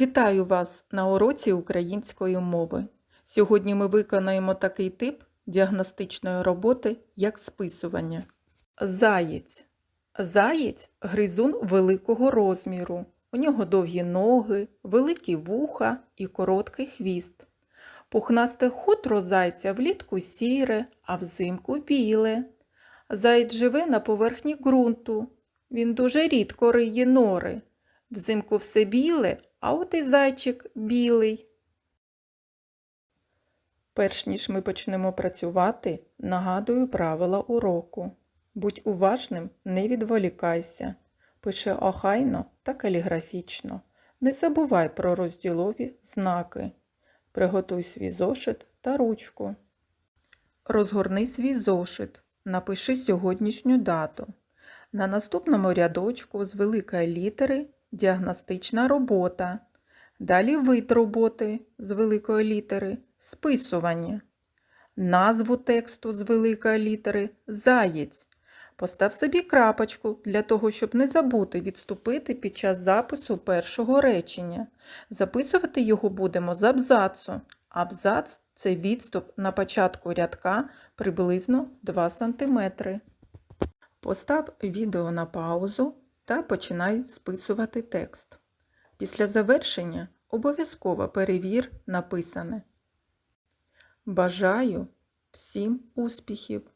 Вітаю вас на уроці української мови. Сьогодні ми виконаємо такий тип діагностичної роботи, як списування. Заєць. Заєць гризун великого розміру. У нього довгі ноги, великі вуха і короткий хвіст. Пухнасте хутро зайця влітку сіре, а взимку біле. Заєць живе на поверхні ґрунту. Він дуже рідко риє нори. Взимку все біле, а от і зайчик білий. Перш ніж ми почнемо працювати, нагадую правила уроку. Будь уважним, не відволікайся. Пиши охайно та каліграфічно. Не забувай про розділові знаки. Приготуй свій зошит та ручку. Розгорни свій зошит. Напиши сьогоднішню дату. На наступному рядочку з великої літери діагностична робота. Далі вид роботи з великої літери списування. Назву тексту з великої літери заєць. Постав собі крапочку для того, щоб не забути відступити під час запису першого речення. Записувати його будемо з абзацу. Абзац це відступ на початку рядка приблизно 2 см. Постав відео на паузу та починай списувати текст. Після завершення обов'язково перевір написане. Бажаю всім успіхів!